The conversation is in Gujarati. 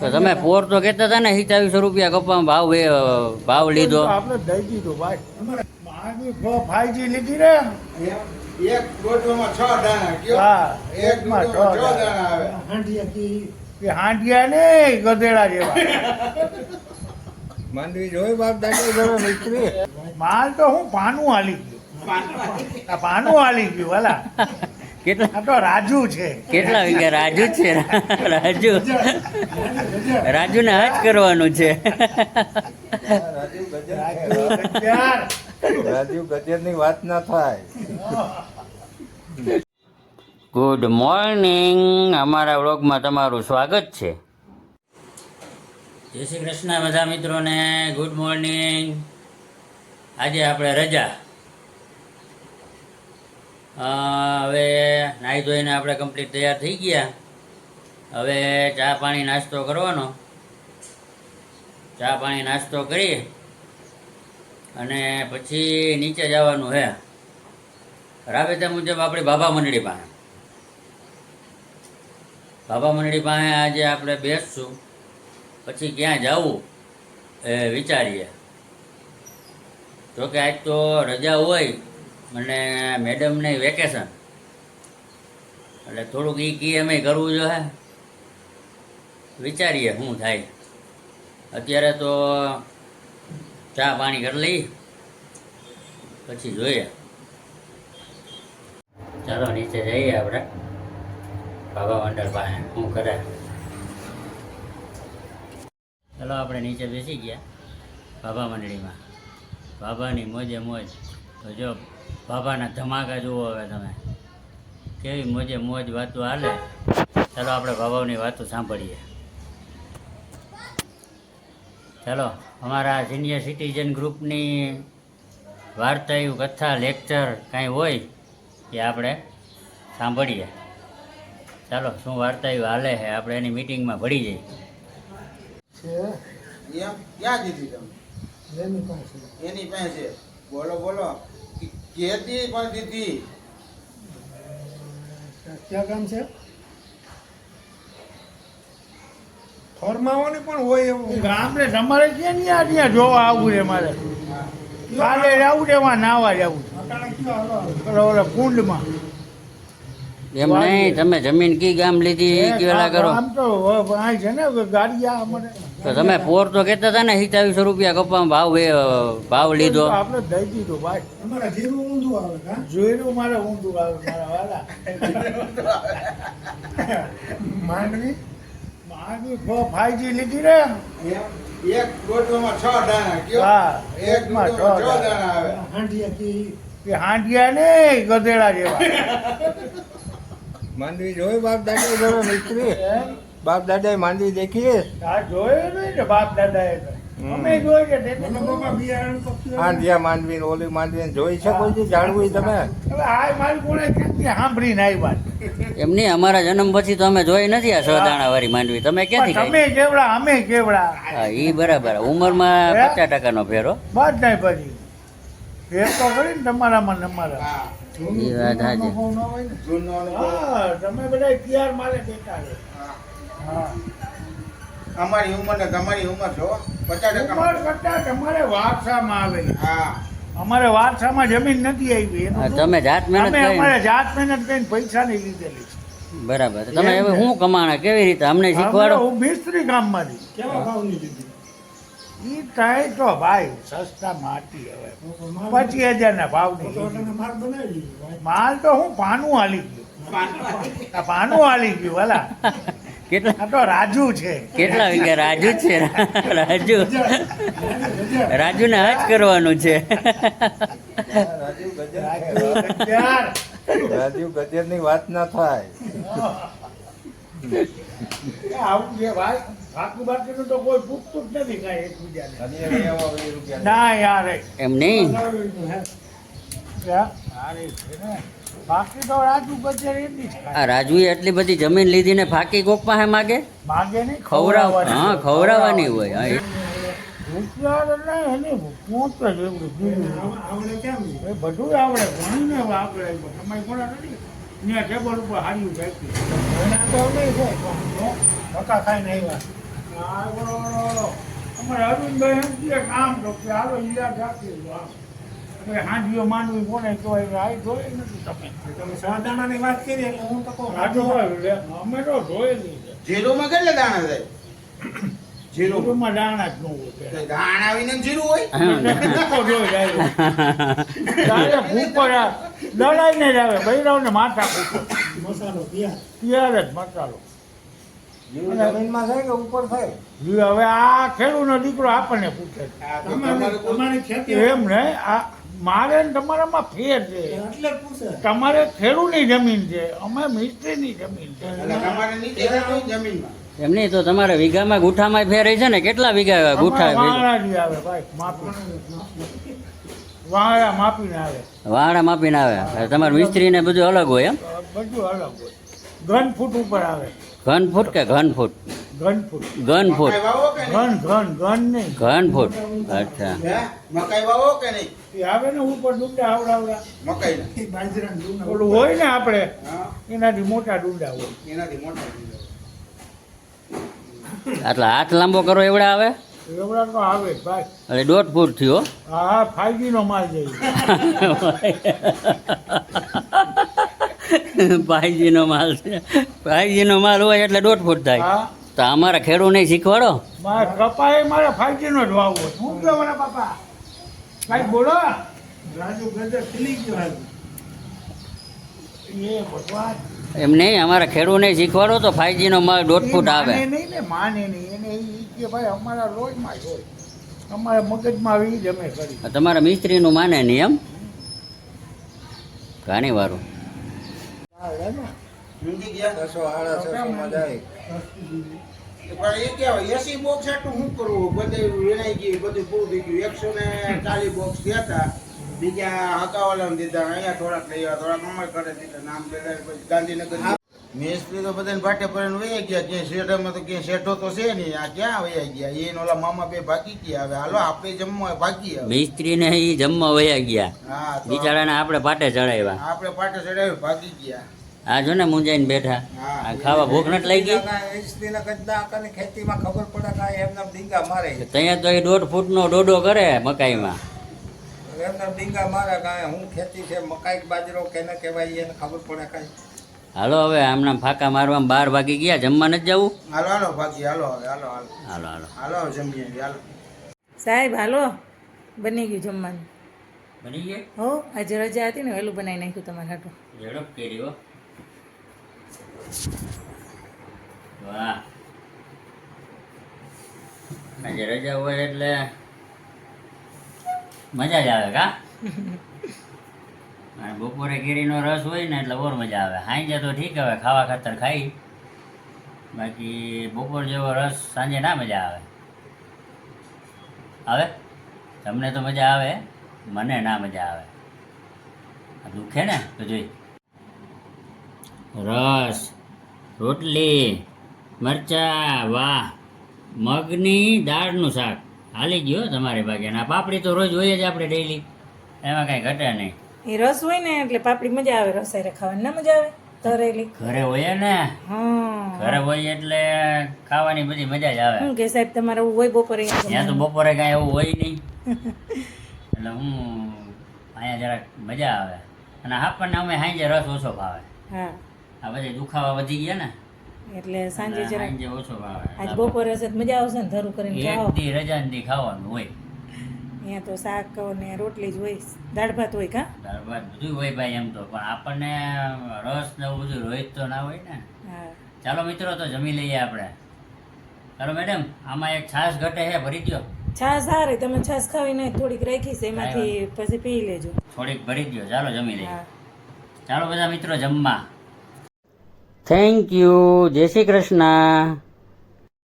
તો તમે પોર તો કહેતા હતા ને સિત્તાવીસો રૂપિયા કપામાં ભાવ ભાવ લીધો. આપણે દઈ દીધો ભાઈ. મારી ફાઈવજી લીધી ને. એક ગોટવામાં છ દાણા કયો? હા એક એકમાં છ દાણા. આવે. એ હાંડિયા ને ગધેડા જેવા. માંડવી જોઈ બાપ દાદા જરા નીકળી. માલ તો હું પાનું હાલી ગયું. પાનું હાલી ગયું વાલા. કેટલા તો રાજુ છે. કેટલા વીઘા? રાજુ છે. રાજુ. રાજુને હજ કરવાનું છે. રાજુ ગજ્જર. ગજરની વાત ના થાય. ગુડ મોર્નિંગ અમારા વ્લોગમાં તમારું સ્વાગત છે. જય શ્રી કૃષ્ણ બધા મિત્રોને. ગુડ મોર્નિંગ આજે આપણે રજા. હવે નાહી ધોઈને આપણે કમ્પ્લીટ તૈયાર થઈ ગયા. હવે ચા પાણી નાસ્તો કરવાનો. ચા પાણી નાસ્તો કરી અને પછી નીચે જવાનું હે. રાબેતા મુજબ આપણી બાબા મંડળી પાસે. બાબા મંડળી પાસે આજે આપણે બેસશું. પછી ક્યાં જવું એ વિચારીએ. જોકે આજ તો રજા હોય અને મેડમને વેકેશન. એટલે થોડુંક એ કી અમે કરવું જોઈએ વિચારીએ શું થાય. અત્યારે તો ચા પાણી કરી લઈ પછી જોઈએ. ચાલો નીચે જઈએ આપણે. બાબા મંડળ પાસે શું કરે. ચાલો આપણે નીચે બેસી ગયા. બાબા મંડળીમાં. બાબાની મોજે મોજ. તો જો બાબાના ધમાકા જુઓ હવે તમે. કેવી મોજે મોજ વાતો હાલે. ચાલો આપણે બાબાઓની વાતો સાંભળીએ. ચાલો અમારા સિનિયર સિટીઝન ગ્રુપની વાર્તાયું કથા લેક્ચર કાંઈ હોય એ આપણે સાંભળીએ. ચાલો શું વાર્તાયુ હાલે છે? આપણે એની મિટિંગમાં ભળી જઈએ. છે? એમ ક્યાં દીધી તમે એની પાસે. એની પાસે. બોલો બોલો. કેતી પણ દીધી ક્યાં કામ છે? ફરમાવાની પણ હોય એવું. ગામડે તમારે ક્યાં ત્યાં ત્યાં જોવા આવવું છે મારે? કાલે જવું છે એમાં નાવા જવું છે. કુંડમાં. એમ નહીં તમે જમીન કી ગામ લીધી? કેલા કરો આમ તો અહીં છે ને ગાડી આ અમારે તો તમે પોર તો કહેતા હતા ને સિત્તાવીસો રૂપિયા કપામાં ભાવ વે- ભાવ લીધો. આપણે દઈ દીધો ભાઈ. અમારા જીરું ઊંધું આવે કા? જોયેલું મારે ઊંધું આવે મારા વાલા. માંડવી? મારી ફાઈજી લીધી રે એક રોટલામાં છ દાણા કયો? હા, એક એકમાં છ દાણા. આવે. હાંડિયા કી હાંડિયા ને ગધેડા જેવા. માંડવી જોઈ બાપ જરા નીકળી એમ? બાપ દાદા માંડવી દેખી આ જોયું નહીં ને બાપ દાદાએ અમે જોઈ પક્ષી આંધિયા માંડવી ઓલી માંડવી જોઈ છે કોઈ જાણવું તમે? હવે આ મારી કોણે ક્યાંથી સાંભળીને આવ્યા? એમ નહીં અમારા જન્મ પછી તો અમે જોઈ નથી આ સોદાણા વાળી માંડવી. તમે ક્યાંથી અમે કેવડા અમે કેવડા? હા એ બરાબર. ઉંમરમાં? પચાસ ટકાનો ફેરો. બસ નહીં પછી. ફેર તો કરી ને તમારામાં ને અમારા એ વાત સાચી. ન ને તમે બધા તૈયાર મારે બેઠા અમારી ઉંમર ને તમારી ઉંમર છો પચાસ ઉંમર ટકા કરતા તમારે વારસામાં આવે. હા. અમારે વારસામાં જમીન નથી આવી. હા? તમે જાત મહેનત અમે અમારે જાત મહેનત કરીને પૈસા નહીં લીધેલી બરાબર. તમે હવે શું કમાણા? કેવી રીતે? અમને શીખવાડો. હું મિસ્ત્રી કામમાંથી. કેવા ભાવની લીધી ઈ થાય તો ભાઈ સસ્તા માટી હવે. પચીસ હજાર ના ભાવની માલ તો હું પાનું હાલી ગયું. પાનું હાલી ગયું વાલા કેટલા વાગ્યા તો રાજુ છે. કેટલા વીઘા? રાજુ છે. રાજુ. રાજુને હજ કરવાનું છે. રાજુ ગજ્જર. ગજરની વાત ના થાય આવું જ ના યાર. એમ નહીં. બાકી તો રાજુ ગજ્જર એટલી જ આ રાજુએ એટલી બધી જમીન લીધી ને ફાકી કોક પાસે માગે? માગે નહીં ખવડાવવાની. હા ખવડાવવાની હોય હા, બીજું. આવડે કેમ તો. અમારે આમ દો આમ. એટલે હાંડીઓ માંડવી કોને કહેવાય આ જોઈ નથી તમે. તમે સાદાણાની વાત કરી એટલે હું તો કહું રાજુ અમે તો જોયેલી છે જીરુમાં કેટલા દાણા થાય? જીરું દાણા જ ન હોય દાણા આવીને જીરું હોય? ભૂકો જોઈ ભૂકો દળાઈને જ આવે. બૈરાઓને માથા ભૂકો. મસાલો પિયાર જ મસાલો. ઉપર થાય? હવે આ ખેડૂતનો દીકરો આપણને પૂછે એમ ને આ મારે ને તમારામાં ફેર છે. એટલે જ પૂછે. તમારે ખેડૂતની જમીન છે અમે મિસ્ત્રીની જમીન છે. એટલે તમારે નીચે રહેતું જમીનમાં. એમ નહીં તો તમારે વીઘામાં ગુઠામાં ફેર છે ને કેટલા વીઘા ગુઠા આવે ભાઈ માપી. વાંગડા માપીને આવે. વાળા માપીને આવે. તમારે મિસ્ત્રી ને બધું અલગ હોય એમ? બધું અલગ હોય. ઘન ફૂટ ઉપર આવે. ઘન ફૂટ કે ઘન ફૂટ? ઘન ફૂટ ઘન ફૂટ ઘન ઘન ઘન નહીં. ઘન ફૂટ અચ્છા મકાઈ વાવો કે નહીં? આવે ને ઉપર ડુંડા આવડાવડા. મકાઈ બાજરા ડુંડા ઓલું હોય ને આપણે એનાથી મોટા ડુંડા હોય. એનાથી મોટા ડુંડા એટલે હાથ લાંબો કરો એવડા આવે? એવડા તો આવે ભાઈ. એટલે દોઢ ફૂટ થયો. હા ફાઈવજી નો માલ જઈ ભાઈજી માલ છે. ભાઈજી માલ હોય એટલે દોઢ ફૂટ થાય. હા. તો અમારા ખેડૂત નહીં શીખવાડો. મારે એ મારે ફાઈવજી નો જ વાવવો. શું કહો મારા બાપા કઈ બોલો? રાજુ ગજર ખીલી ગયો એ ભગવાન. એમ નહીં અમારા ખેડૂને શીખવાડો તો ફાઈવજી નો માલ દોઢ ફૂટ આવે. માને નહીં ને માને નહીં. એને એ કે ભાઈ અમારા લોહીમાં જ હોય. અમારા મગજમાં આવી જ અમે કરી. તમારા મિસ્ત્રીનું માને નહીં એમ? ઘણી વારું. ગયા છસો સાડા છસો માં જાય. પણ એ કહેવાય એસી બોક્સ એટલું શું કરવું? બધું વિનાઈ ગયું બધું પૂરું થઈ ગયું. એકસો ને ચાલીસ બોક્સ ગયા હતા. બીજા હકાવાલા દીધા અહીંયા થોડાક લઈ આવ્યા થોડાક અમર કરે દીધા નામ બેડા પછી ગાંધીનગર મેસ્ત્રી તો બધાને ભાટે પડીને વહી ગયા ક્યાંય શેઠામાં તો ક્યાંય શેઠો તો છે નહીં. આ ક્યાં વહી ગયા? એ ઓલા મામા બે ભાગી ગયા હવે. હાલો આપણે જમવા ભાગી હવે. મિસ્ત્રીને એ જમવા વયા ગયા. બિચારાને આપણે પાટે ચડાવ્યા. આપણે પાટે ચડાવી ભાગી ગયા. આ જો ને મુંજાઈને બેઠા. હા. આ ખાવા ભૂખ નથી લઈ ગઈ ખેતીમાં ખબર પડે કે એમના ડીંગા મારે. ત્યાં તો એ દોઢ ફૂટનો ડોડો કરે મકાઈમાં. એમના ડીંગા મારે કાંઈ હું ખેતી છે મકાઈ બાજરો કેને કહેવાય એને ખબર પડે કાંઈ. હાલો હવે આમના ફાકા મારવામાં બાર વાગી ગયા. જમવા નથી જવું? હાલો હાલો ભાગી હાલો હવે હાલો હાલો. હાલો હાલો. હાલો જમીએ હાલો. સાહેબ હાલો. બની ગયું જમવાનું. બની ગયું? હો આજે રજા હતી ને વહેલું બનાવી નાખ્યું તમારે હાટું. ઝડપ કર્યો. હો વાહ. આજે રજા હોય એટલે મજા જ આવે કા? અને બપોરે કેરીનો રસ હોય ને એટલે ઓર મજા આવે. સાંજે તો ઠીક હવે ખાવા ખાતર ખાઈ. બાકી બપોર જેવો રસ સાંજે ના મજા આવે. આવે? તમને તો મજા આવે મને ના મજા આવે. દુખે ને? તો જોઈ. રસ રોટલી મરચા વાહ મગની દાળનું શાક. હાલી ગયો તમારી ભાગે ના પાપડી તો રોજ હોય જ આપણે ડેઈલી એમાં કાંઈ ઘટે નહીં. એ રસ હોય ને એટલે પાપડી મજા આવે રસ હારે ખાવાની ના મજા આવે તરેલી. ઘરે હોય ને? હા. ઘરે હોય એટલે ખાવાની બધી મજા જ આવે. શું કે સાહેબ તમારે એવું હોય બપોરે ત્યાં તો બપોરે કાંઈ એવું હોય નહીં. એટલે હું અહીંયા જરાક મજા આવે. અને આપણને અમે સાંજે રસ ઓછો ભાવે. હા. આ બધા દુખાવા વધી ગયા ને. એટલે સાંજે જરા સાંજે ઓછો ભાવે આજ બપોરે હશે મજા આવશે ને ધરું કરીને એક ખાઓ દી રજા દી ખાવાનું હોય. અહીંયા તો શાક ને રોટલી જ હોય દાળ ભાત હોય કા? દાળ ભાત બધું હોય ભાઈ એમ તો પણ આપણને રસ ને એવું બધું રોહિત તો ના હોય ને. ચાલો મિત્રો તો જમી લઈએ આપણે. ચાલો મેડમ આમાં એક છાશ ઘટે છે ભરી દ્યો. છાશ સારી તમે છાશ ખાવીને થોડીક રાખી છે એમાંથી પછી પી લેજો. થોડીક ભરી દ્યો ચાલો જમી લઈએ. ચાલો બધા મિત્રો જમવા. થેન્ક યુ જય શ્રી કૃષ્ણ